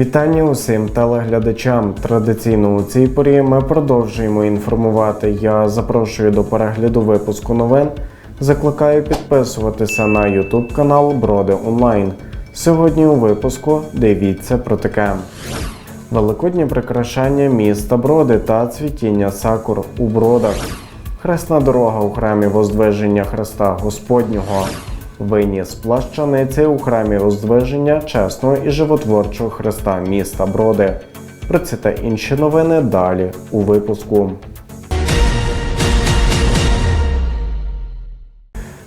Вітання усім телеглядачам. Традиційно у цій порі ми продовжуємо інформувати. Я запрошую до перегляду випуску новин. Закликаю підписуватися на YouTube канал Броди Онлайн. Сьогодні у випуску дивіться про таке. Великодні прикрашання міста Броди та цвітіння сакур у бродах. Хресна дорога у храмі Воздвиження Христа Господнього. Виніс плащаниці у храмі Воздвиження чесного і животворчого Христа міста Броди. Про ці та інші новини далі у випуску.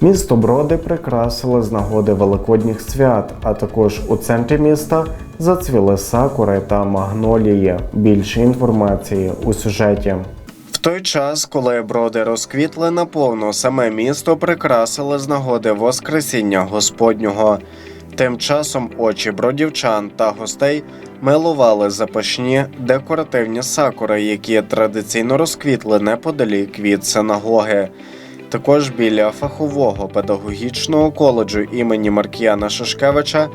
Місто Броди прикрасили з нагоди великодніх свят, а також у центрі міста зацвіли сакури та магнолії. Більше інформації у сюжеті. В той час, коли броди розквітли наповну, саме місто прикрасили з нагоди Воскресіння Господнього. Тим часом очі бродівчан та гостей милували запашні декоративні сакури, які традиційно розквітли неподалік від синагоги. Також біля фахового педагогічного коледжу імені Маркіяна Шишкевича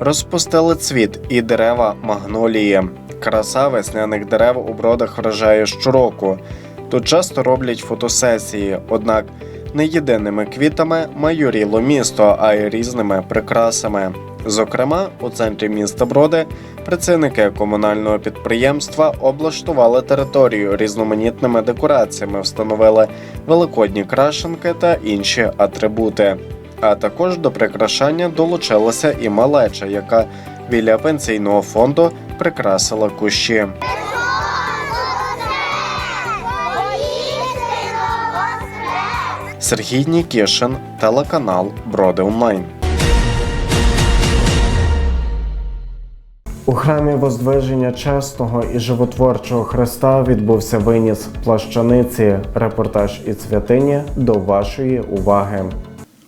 розпустили цвіт і дерева магнолії. Краса весняних дерев у бродах вражає щороку. Тут часто роблять фотосесії, однак не єдиними квітами майоріло місто, а й різними прикрасами. Зокрема, у центрі міста Броди працівники комунального підприємства облаштували територію різноманітними декораціями, встановили великодні крашенки та інші атрибути. А також до прикрашання долучилася і малеча, яка біля пенсійного фонду прикрасила кущі. Сергій Нікішин, телеканал Броди Онлайн. У храмі Воздвиження Чесного і Животворчого Христа відбувся виніс плащаниці. Репортаж із святині до вашої уваги.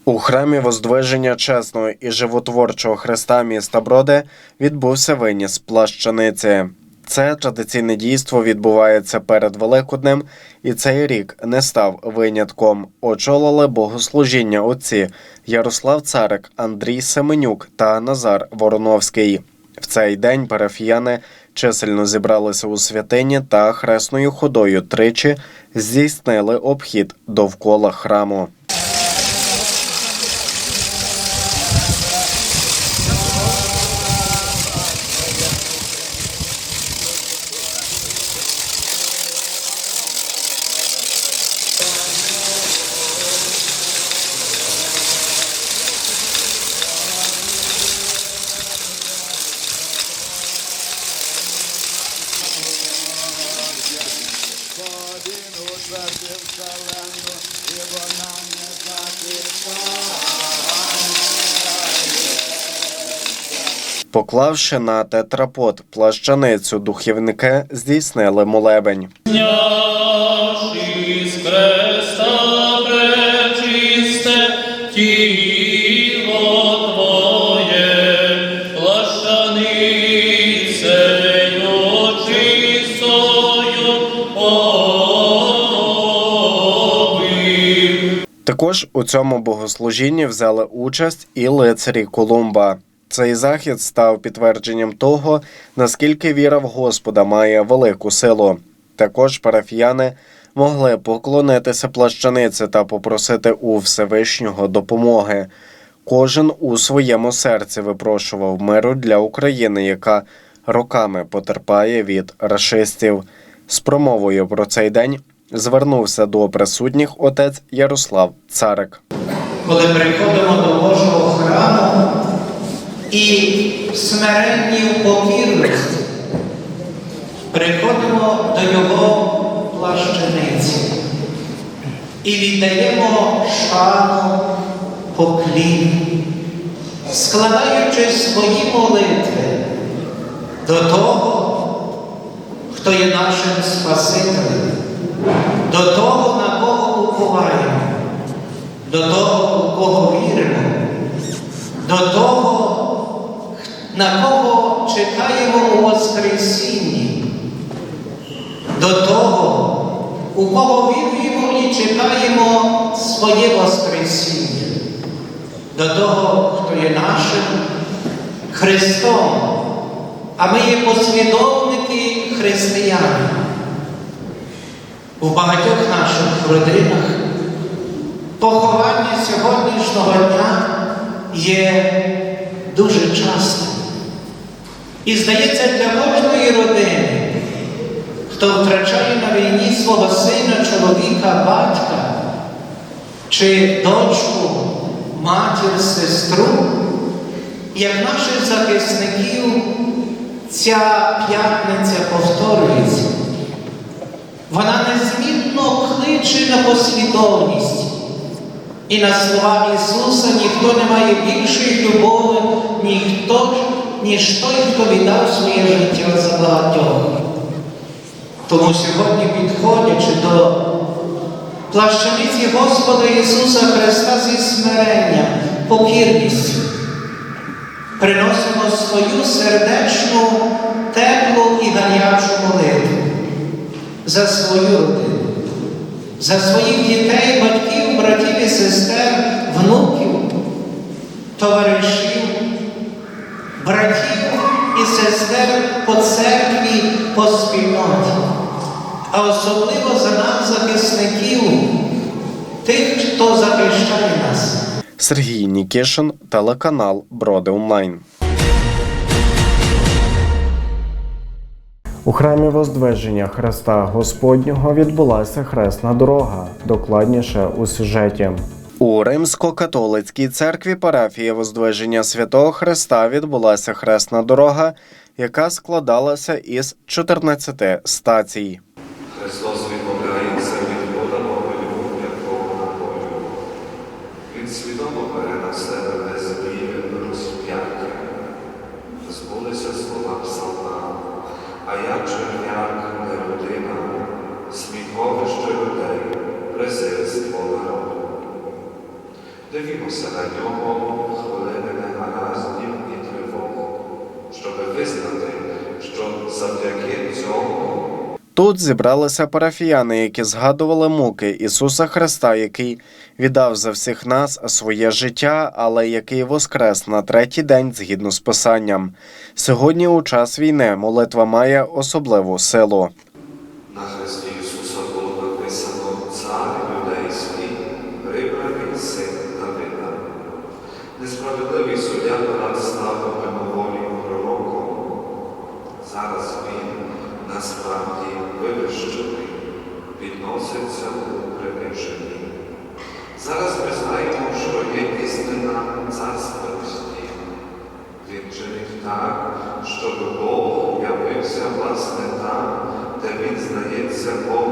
У храмі Воздвиження Чесного і Животворчого Христа міста Броди відбувся виніс плащаниці. Це традиційне дійство відбувається перед Великоднем, і цей рік не став винятком. Очолили богослужіння отці Ярослав Царик, Андрій Семенюк та Назар Вороновський. В цей день парафіяни чисельно зібралися у святині та хресною ходою тричі здійснили обхід довкола храму. Поклавши на тетрапот плащаницю, духівники здійснили молебень. Також у цьому богослужінні взяли участь і лицарі Колумба. Цей захід став підтвердженням того, наскільки віра в Господа має велику силу. Також парафіяни могли поклонитися плащаниці та попросити у Всевишнього допомоги. Кожен у своєму серці випрошував миру для України, яка роками потерпає від рашистів. З промовою про цей день звернувся до присутніх отець Ярослав Царик. коли приходимо до Божого храму і в покірності, приходимо до Його плащаниці і віддаємо шану поклін, складаючи свої молитви до того, хто є нашим Спасителем, до того, на кого уповаємо до того, у кого віримо, до того, на кого чекаємо у Воскресінні, до того, у кого віруємо і чекаємо своє Воскресіння, до того, хто є нашим Христом, а ми є послідовники християни. У багатьох наших родинах поховання сьогоднішнього дня є дуже частим. І здається, для кожної родини, хто втрачає на війні свого сина, чоловіка, батька чи дочку, матір, сестру, як наших захисників, ця п'ятниця повторюється. Вона незмінно кличе на послідовність. І на слова Ісуса ніхто не має більшої любові, ніхто, ніж той, хто віддав своє життя за багатьох. Тому сьогодні, підходячи до плащаниці Господа Ісуса Христа зі смиренням, покірністю, приносимо свою сердечну, теплу і гарячу молитву за свою родину, за своїх дітей, батьків, братів і сестер, внуків, товаришів, братів і сестер по церкві, по спільноті, а особливо за нас, захисників, тих, хто захищає нас. Сергій Нікішин, телеканал Броди Онлайн. У храмі Воздвиження Христа Господнього відбулася хресна дорога. Докладніше у сюжеті. У Римсько-католицькій церкві парафії Воздвиження Святого Христа відбулася хресна дорога, яка складалася із 14 стацій. На хвилини негараздів і тривог, щоби визнати, що завдяки цьому Тут зібралися парафіяни, які згадували муки Ісуса Христа, який віддав за всіх нас своє життя, але який воскрес на третій день згідно з Писанням. Сьогодні, у час війни, молитва має особливу силу. На Христі підноситься у. Зараз ми знаємо, що є істина царственності. Він чинить так, щоб Бог явився власне там, де він знається повністю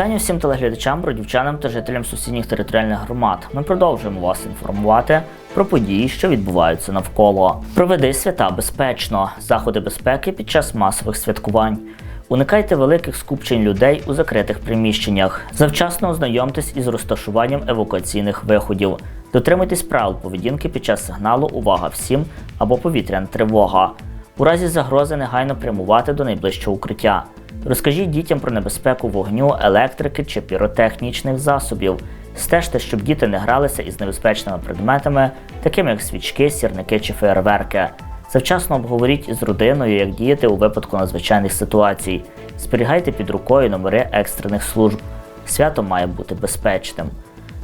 Вітання всім телеглядачам, бродівчанам та жителям сусідніх територіальних громад. Ми продовжуємо вас інформувати про події, що відбуваються навколо. Проведи свята безпечно, заходи безпеки під час масових святкувань. Уникайте великих скупчень людей у закритих приміщеннях. Завчасно ознайомтесь із розташуванням евакуаційних виходів. Дотримуйтесь правил поведінки під час сигналу Увага всім або повітряна тривога. У разі загрози негайно прямувати до найближчого укриття. Розкажіть дітям про небезпеку вогню, електрики чи піротехнічних засобів. Стежте, щоб діти не гралися із небезпечними предметами, такими як свічки, сірники чи фейерверки. Завчасно обговоріть із родиною, як діяти у випадку надзвичайних ситуацій. Зберігайте під рукою номери екстрених служб. Свято має бути безпечним.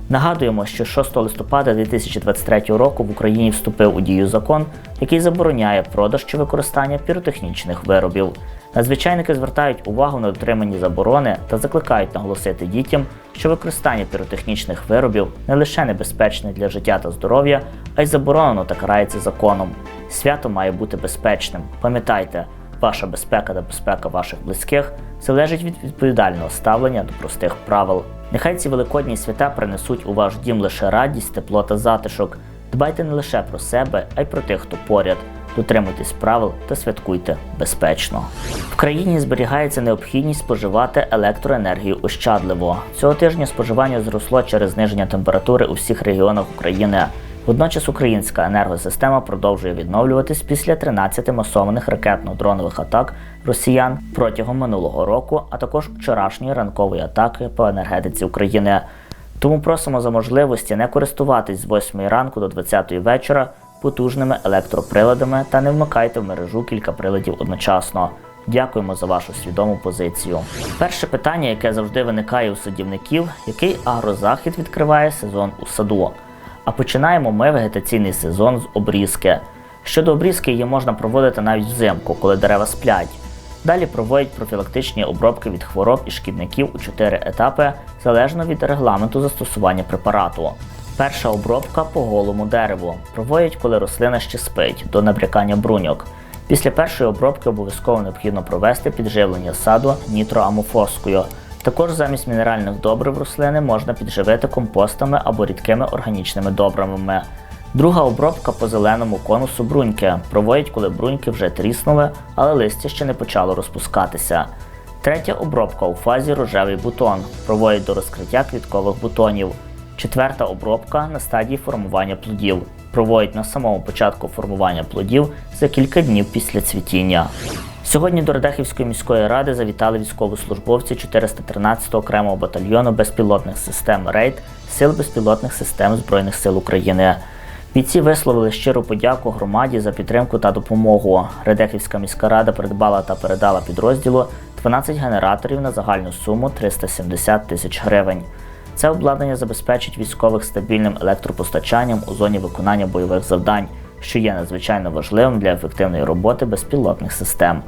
Нагадуємо, що 6 листопада 2023 року в Україні вступив у дію закон, який забороняє продаж чи використання піротехнічних виробів. Надзвичайники звертають увагу на дотримання заборони та закликають наголосити дітям, що використання піротехнічних виробів не лише небезпечне для життя та здоров'я, а й заборонено та карається законом. Свято має бути безпечним. Пам'ятайте, ваша безпека та безпека ваших близьких залежить від відповідального ставлення до простих правил. Нехай ці великодні свята принесуть у ваш дім лише радість, тепло та затишок. Дбайте не лише про себе, а й про тих, хто поряд. Дотримуйтесь правил та святкуйте безпечно. В країні зберігається необхідність споживати електроенергію ощадливо. Цього тижня споживання зросло через зниження температури у всіх регіонах України. Водночас українська енергосистема продовжує відновлюватись після 13 масованих ракетно-дронових атак росіян протягом минулого року, а також вчорашньої ранкової атаки по енергетиці України. Тому просимо за можливості не користуватись з 8 ранку до 20 вечора потужними електроприладами та не вмикайте в мережу кілька приладів одночасно. Дякуємо за вашу свідому позицію. Перше питання, яке завжди виникає у садівників, який агрозахід відкриває сезон у саду. А починаємо ми вегетаційний сезон з обрізки. Щодо обрізки, її можна проводити навіть взимку, коли дерева сплять. Далі проводять профілактичні обробки від хвороб і шкідників у чотири етапи, залежно від регламенту застосування препарату. Перша обробка по голому дереву. Проводять, коли рослина ще спить, до набрякання бруньок. Після першої обробки обов'язково необхідно провести підживлення саду нітроамофоскою. Також замість мінеральних добрив рослини можна підживити компостами або рідкими органічними добривами. Друга обробка по зеленому конусу бруньки. Проводять, коли бруньки вже тріснули, але листя ще не почало розпускатися. Третя обробка у фазі рожевий бутон. Проводять до розкриття квіткових бутонів. Четверта обробка на стадії формування плодів. Проводять на самому початку формування плодів за кілька днів після цвітіння. Сьогодні до Радехівської міської ради завітали військовослужбовці 413-го окремого батальйону безпілотних систем РЕЙД Сил безпілотних систем Збройних сил України. Бійці висловили щиру подяку громаді за підтримку та допомогу. Радехівська міська рада придбала та передала підрозділу 12 генераторів на загальну суму 370 тисяч гривень. Це обладнання забезпечить військових стабільним електропостачанням у зоні виконання бойових завдань, що є надзвичайно важливим для ефективної роботи безпілотних систем.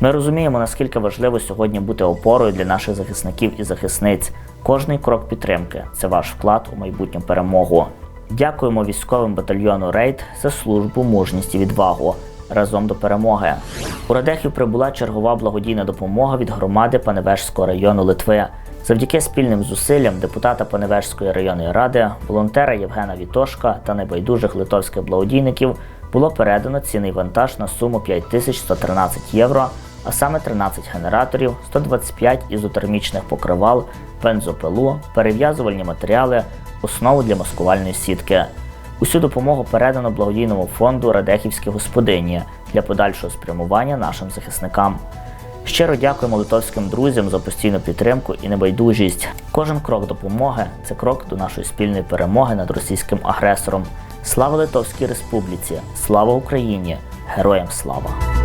Ми розуміємо, наскільки важливо сьогодні бути опорою для наших захисників і захисниць. Кожний крок підтримки це ваш вклад у майбутню перемогу. Дякуємо військовим батальйону Рейд за службу, мужність і відвагу. Разом до перемоги. У Радехів прибула чергова благодійна допомога від громади Паневежського району Литви. Завдяки спільним зусиллям депутата Паневежської районної ради, волонтера Євгена Вітошка та небайдужих литовських благодійників було передано цінний вантаж на суму 5113 євро, а саме 13 генераторів, 125 ізотермічних покривал, бензопилу, перев'язувальні матеріали, основу для маскувальної сітки. Усю допомогу передано благодійному фонду Радехівські господині для подальшого спрямування нашим захисникам. Щиро дякуємо литовським друзям за постійну підтримку і небайдужість. Кожен крок допомоги це крок до нашої спільної перемоги над російським агресором. Слава Литовській Республіці! Слава Україні! Героям слава!